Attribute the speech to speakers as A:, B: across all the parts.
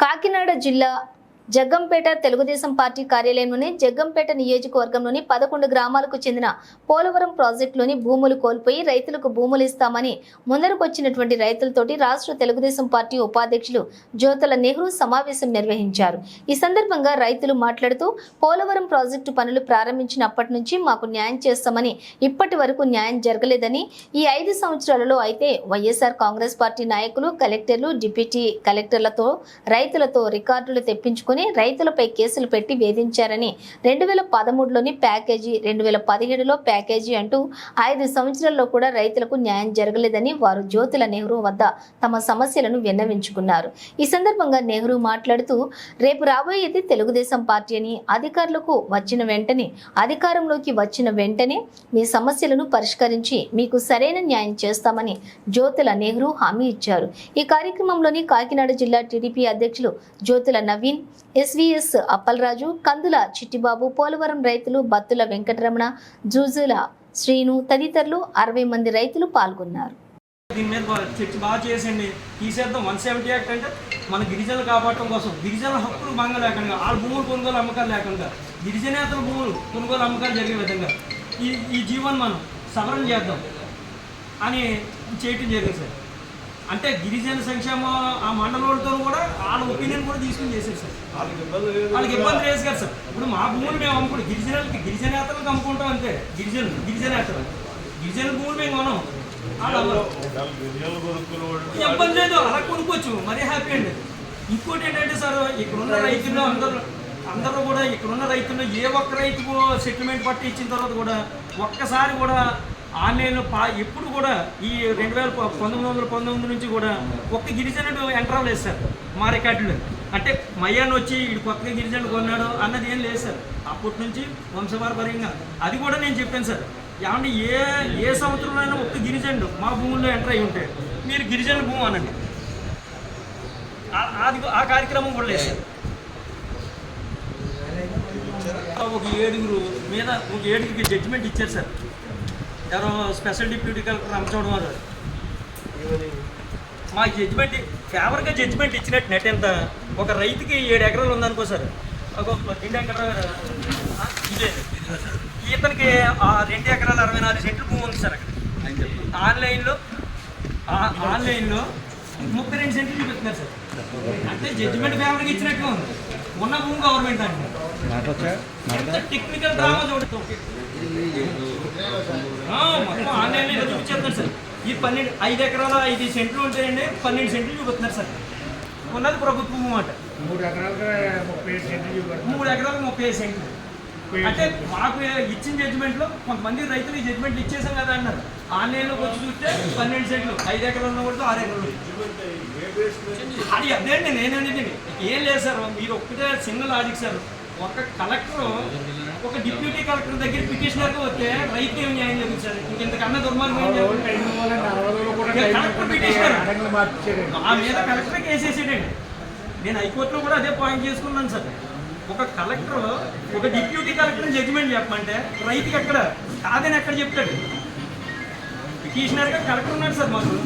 A: కాకినాడ జిల్లా జగ్గంపేట తెలుగుదేశం పార్టీ కార్యాలయంలోని జగ్గంపేట నియోజకవర్గంలోని పదకొండు గ్రామాలకు చెందిన పోలవరం ప్రాజెక్టులోని భూములు కోల్పోయి రైతులకు భూములు ఇస్తామని ముందరకొచ్చినటువంటి రైతులతోటి రాష్ట్ర తెలుగుదేశం పార్టీ ఉపాధ్యక్షులు జ్యోతుల నెహ్రూ సమావేశం నిర్వహించారు. ఈ సందర్భంగా రైతులు మాట్లాడుతూ పోలవరం ప్రాజెక్టు పనులు ప్రారంభించినప్పటి నుంచి మాకు న్యాయం చేస్తామని ఇప్పటి వరకు న్యాయం జరగలేదని ఈ ఐదు సంవత్సరాలలో అయితే వైఎస్ఆర్ కాంగ్రెస్ పార్టీ నాయకులు కలెక్టర్లు డిప్యూటీ కలెక్టర్లతో రైతులతో రికార్డులు తెప్పించుకుని రైతులపై కేసులు పెట్టి వేధించారని రెండు వేల పదమూడులోని ప్యాకేజీ రెండు వేల పదిహేడులో ప్యాకేజీ అంటూ ఐదు సంవత్సరాల్లో కూడా రైతులకు న్యాయం జరగలేదని వారు జ్యోతుల నెహ్రూ వద్ద తమ సమస్యలను విన్నవించుకున్నారు. ఈ సందర్భంగా నెహ్రూ మాట్లాడుతూ రేపు రాబోయేది తెలుగుదేశం పార్టీ అని అధికారులకు వచ్చిన వెంటనే అధికారంలోకి వచ్చిన వెంటనే మీ సమస్యలను పరిష్కరించి మీకు సరైన న్యాయం చేస్తామని జ్యోతుల నెహ్రూ హామీ ఇచ్చారు. ఈ కార్యక్రమంలోని కాకినాడ జిల్లా టీడీపీ అధ్యక్షులు జ్యోతుల నవీన్ ఎస్వీఎస్ అప్పలరాజు కందుల చిట్టిబాబు పోలవరం రైతులు బత్తుల వెంకటరమణ జూజుల శ్రీను తదితరులు అరవై మంది రైతులు పాల్గొన్నారు.
B: దీని మీద చర్చ బాగా చేసండి తీసేద్దాం. వన్ సెవెంటీ యాక్ట్ అంటే మన గిరిజనులు కాపాడటం కోసం. గిరిజనుల హక్కులు భంగ లేకుండా వాళ్ళ భూములు కొనుగోలు అమ్మకాలు లేకుండా గిరిజనేతల భూములు కొనుగోలు అమ్మకాలు జరిగే విధంగా ఈ ఈ జీవన్ మనం సవరణ చేద్దాం అని చేయటం జరిగింది సార్. అంటే గిరిజన సంక్షేమ ఆ మండలంతో కూడా వాళ్ళ ఒపీనియన్ కూడా తీసుకుని చేశారు సార్. వాళ్ళకి ఇబ్బంది లేదు కదా. సార్. ఇప్పుడు మా భూములు మేము అమ్ముకుంటాం గిరిజనులకి గిరిజనేతలకు అమ్ముకుంటాం అంతే. గిరిజనులు గిరిజనేతలు. గిరిజన భూములు మేము కొనం. ఇబ్బంది లేదు అలా కొనుక్కోవచ్చు. మరీ హ్యాపీ అండి. ఇంకోటి ఏంటంటే సార్ ఇక్కడున్న రైతుల్లో అందరూ అందరూ కూడా ఇక్కడున్న రైతుల్లో ఏ ఒక్క రైతుకు సెటిల్మెంట్ పట్టి ఇచ్చిన తర్వాత కూడా ఒక్కసారి కూడా ఆన్లైన్లో పా ఎప్పుడు కూడా ఈ రెండు వేల పంతొమ్మిది వందల పంతొమ్మిది నుంచి కూడా ఒక్క గిరిజనుడు ఎంటర్ అవ్వలేదు సార్ మా రికార్డులో. అంటే మయ్యాన్ని వచ్చి ఇటు కొత్తగా గిరిజనుడు కొన్నాడు అన్నది ఏం లేదు సార్. అప్పటి నుంచి వంశపారపర్యంగా అది కూడా నేను చెప్పాను సార్. ఏమంటే ఏ ఏ సంవత్సరంలో ఒక్క గిరిజనుడు మా భూముల్లో ఎంటర్ అయి ఉంటే మీరు గిరిజన భూమి అనండి. ఆ- అది ఆ కార్యక్రమం కూడా లేదు సార్. ఒక ఏడుగురు మీద ఒక ఏడుగురికి జడ్జిమెంట్ ఇచ్చారు సార్. ఎవరో special deputy collector Rampachodavaram garu మా జడ్జిమెంట్ ఫేవర్గా జడ్జిమెంట్ ఇచ్చినట్టు నెట్ ఎంత? ఒక రైతుకి ఏడు ఎకరాలు ఉందనుకో సార్. ఒక రెండు ఎకరాలు ఇదే. ఇతనికి ఆ రెండు ఎకరాలు అరవై నాలుగు సెంట్లు భూమి ఉంది సార్ అక్కడ. ఆన్లైన్లో ఆ- ఆన్లైన్లో ముప్పై రెండు సెంట్లు చూపిస్తున్నారు సార్. అంటే జడ్జిమెంట్ ఫేవర్గా ఇచ్చినట్టు ఉంది. ఉన్న భూమి గవర్నమెంట్ అంటే ఎంత టెక్నికల్ డ్రామా చూడటం ఆ, మొత్తం ఆన్లైన్లో సార్. ఈ పన్నెండు ఐదు ఎకరాల ఐదు సెంట్లు ఉంటాయండి పన్నెండు సెంట్లు చూపిస్తున్నారు సార్. ఉన్నది ప్రభుత్వం అన్నమాట.
C: మూడు ముప్పై సెంట్లు చూపెడతాం
B: మూడు ఎకరాలకు ముప్పై ఐదు సెంట్లు. అంటే మాకు ఇచ్చిన జడ్జిమెంట్లో కొంతమంది రైతులు ఈ జడ్జిమెంట్లు ఇచ్చేసాం కదా అన్నారు. ఆన్లైన్లోకి వచ్చి చూస్తే పన్నెండు సెంట్లు ఐదు ఎకరాలు ఉన్న కూడా ఆరు ఎకరాలు. అది అదేంటి నేనేంటి ఏం లేదు సార్ మీరు ఒక్కటే సింగిల్ లాజిక్ సార్. ఒక కలెక్టర్ ఒక డిప్యూటీ కలెక్టర్ దగ్గర పిటిషనర్గా వస్తే రైతు ఏం న్యాయం దుర్మార్గం ఇక
C: టైం
B: కలెక్టర్ పిటిషనర్. ఆ మీద కలెక్టర్ కేసేసాడండి నేను హైకోర్టులో కూడా అదే పాయింట్ చేసుకున్నాను సార్. ఒక కలెక్టర్ ఒక డిప్యూటీ కలెక్టర్ జడ్జిమెంట్ చెప్పమంటే రైతుకి ఎక్కడ కాదని ఎక్కడ చెప్తాడు? పిటిషనర్గా కలెక్టర్ ఉన్నాడు సార్ మాకు.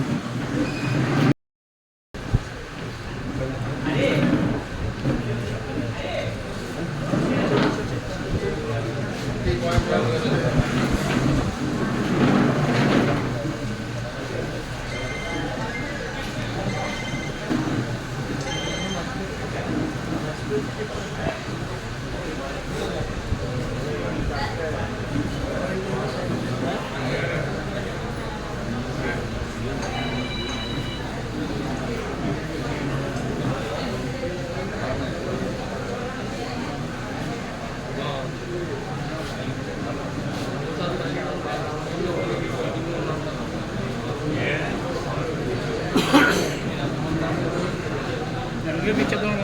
D: Give me a little more.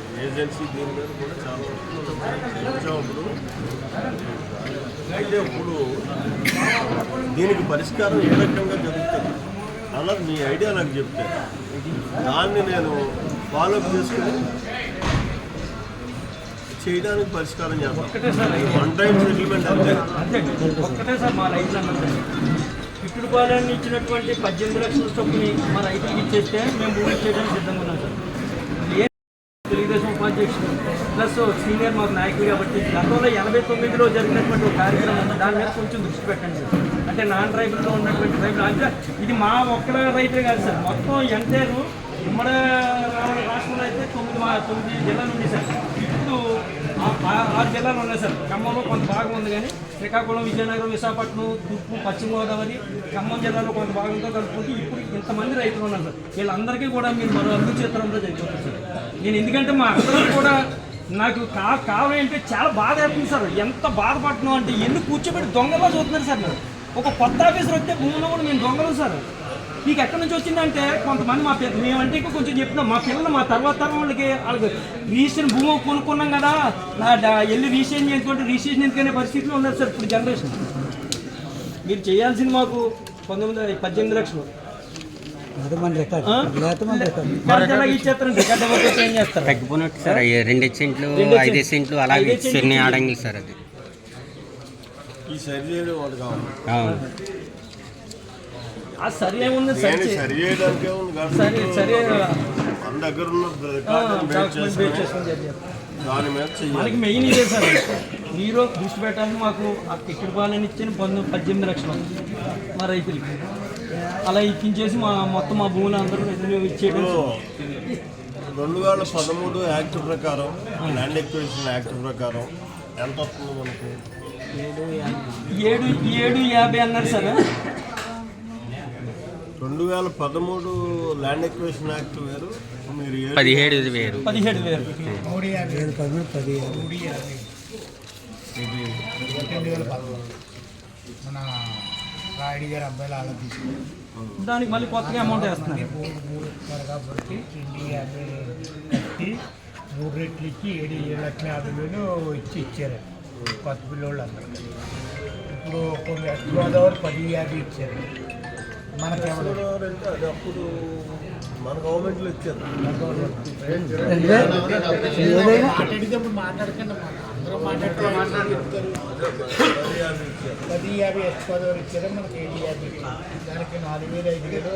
D: Agency దీని మీద కూడా చాలా వచ్చాము అయితే ఇప్పుడు దీనికి పరిష్కారం ఏ రకంగా జరుగుతుంది? అలా మీ ఐడియా నాకు చెప్తే దాన్ని నేను ఫాలోఅప్ చేసుకుని చేయడానికి పరిష్కారం చేస్తాను వన్ టైం సెటిల్మెంట్ అంతే.
B: ఇప్పుడు ఒక్కటే సార్ మా రైతులు ఇట్టుడు ఇచ్చినటువంటి పద్దెనిమిది లక్షల చొప్పుని మా రైతులకు ఇచ్చేస్తే మేము భూమి చేయడానికి సిద్ధంగా ఉన్నాం సార్. ఉపాధ్యక్షుడు ప్లస్ సీనియర్ మాకు నాయకుడు కాబట్టి గతంలో ఎనభై తొమ్మిదిలో జరిగినటువంటి ఒక కార్యక్రమం దాని మీద కొంచెం దృష్టి పెట్టండి. సార్ అంటే నాన్ ట్రైబుల్లో ఉన్నటువంటి ట్రైబుల్ అంటే ఇది మా ఒక్కడ రైతే కాదు సార్. మొత్తం ఎంతేరు ఉమ్మడి రాష్ట్రంలో అయితే తొమ్మిది మా తొమ్మిది జిల్లాలు ఉన్నాయి సార్. ఇప్పుడు ఆ- ఆరు జిల్లాలు ఉన్నాయి సార్. ఖమ్మంలో కొంత భాగం ఉంది కానీ శ్రీకాకుళం విజయనగరం విశాఖపట్నం తూర్పు పశ్చిమ గోదావరి ఖమ్మం జిల్లాలో కొంత భాగంతో కలుపుకుంటూ ఇప్పుడు ఇంతమంది రైతులు ఉన్నారు సార్. వీళ్ళందరికీ కూడా మీరు మరో అభివృద్ధి చిత్రంలో జరిగిపోతుంది సార్. నేను ఎందుకంటే మా అక్కడ కూడా నాకు కా కావాలి అంటే చాలా బాధ అవుతుంది సార్. ఎంత బాధపడుతున్నాం అంటే ఎందుకు కూర్చోబెట్టి దొంగలా చూస్తున్నారు సార్ నేను ఒక కొత్త ఆఫీసర్ వస్తే భూమిలో కూడా మేము దొంగలు సార్. మీకు ఎక్కడి నుంచి వచ్చిందంటే కొంతమంది మా పిల్లలు మేమంటే ఇంకా కొంచెం చెప్తున్నాం మా పిల్లలు మా తర్వాత తరం వాళ్ళకి వాళ్ళకి రిజిస్ట్రేషన్ భూమి కొనుక్కున్నాం కదా. నా వెళ్ళి రిజిస్ట్రేషన్ చేసుకుంటే రిజిస్ట్రేషన్ ఎందుకనే పరిస్థితిలో ఉన్నారు సార్ ఇప్పుడు జనరేషన్. మీరు చేయాల్సింది మాకు పంతొమ్మిది పద్దెనిమిది లక్షలు.
E: తగ్గిపోయినట్టు సార్ రెండు సెంట్లు ఐదు
B: సెంట్లు.
E: అలాగే
B: ఐదు సెంట్లు
E: చెన్ని
B: ఇచ్చి-
E: ఆడంగి సార్ అది.
D: ఈ కావాలి.
B: ఆ
D: ఉంది మన దగ్గర ఉన్న. దాని మీద
B: మనకి మెయిన్ ఇదే సార్. మీరు దృష్టి పెట్టాలని మాకు ఆ టికెట్ పాలన ఇచ్చిన పంతొమ్మిది పద్దెనిమిది లక్షలు. మా రైతులకి. అలా ఇప్పించేసి మా మొత్తం మా భూములు అందరూ ఇచ్చేయడం
D: రెండు వేల పదమూడు యాక్ట్ ప్రకారం ల్యాండ్ ఎక్విజిషన్ యాక్ట్ ప్రకారం ఎంత వస్తుంది మనకి?
B: ఏడు ఏడు యాభై అన్నారు సార్.
D: రెండు వేల పదమూడు ల్యాండ్ ఎక్విజిషన్ యాక్ట్ వేరు మీరు ఏడు
E: పదిహేడు ఇది వేరు.
B: పదిహేడు వేలు
C: మూడు యాభై మన రాయుడు గారి అబ్బాయిలు అలా తీసుకుని
B: దానికి మళ్ళీ కొత్తగా అమౌంట్ వేస్తున్నారు.
C: మూడు మూడు ఇస్తారు కాబట్టి రెండు యాభై కట్టి మూడు రెట్లు ఇచ్చి ఏడు ఏడు లక్షల యాభై వేలు ఇచ్చి ఇచ్చారు. కొత్త పిల్లోళ్ళు అందరూ ఇప్పుడు కొన్ని వెస్ట్ గోదావరి పది యాభై ఇచ్చారు.
D: అది అప్పుడు మన గవర్నమెంట్లో ఇచ్చారు.
C: మాట్లాడేటప్పుడు మాట్లాడకండి అందరూ మాట్లాడితే పది యాభై గోదావరి ఇచ్చారు మనకి ఏడు యాభై ఇచ్చారు. దానికి నాలుగు వేలు ఐదు వేలు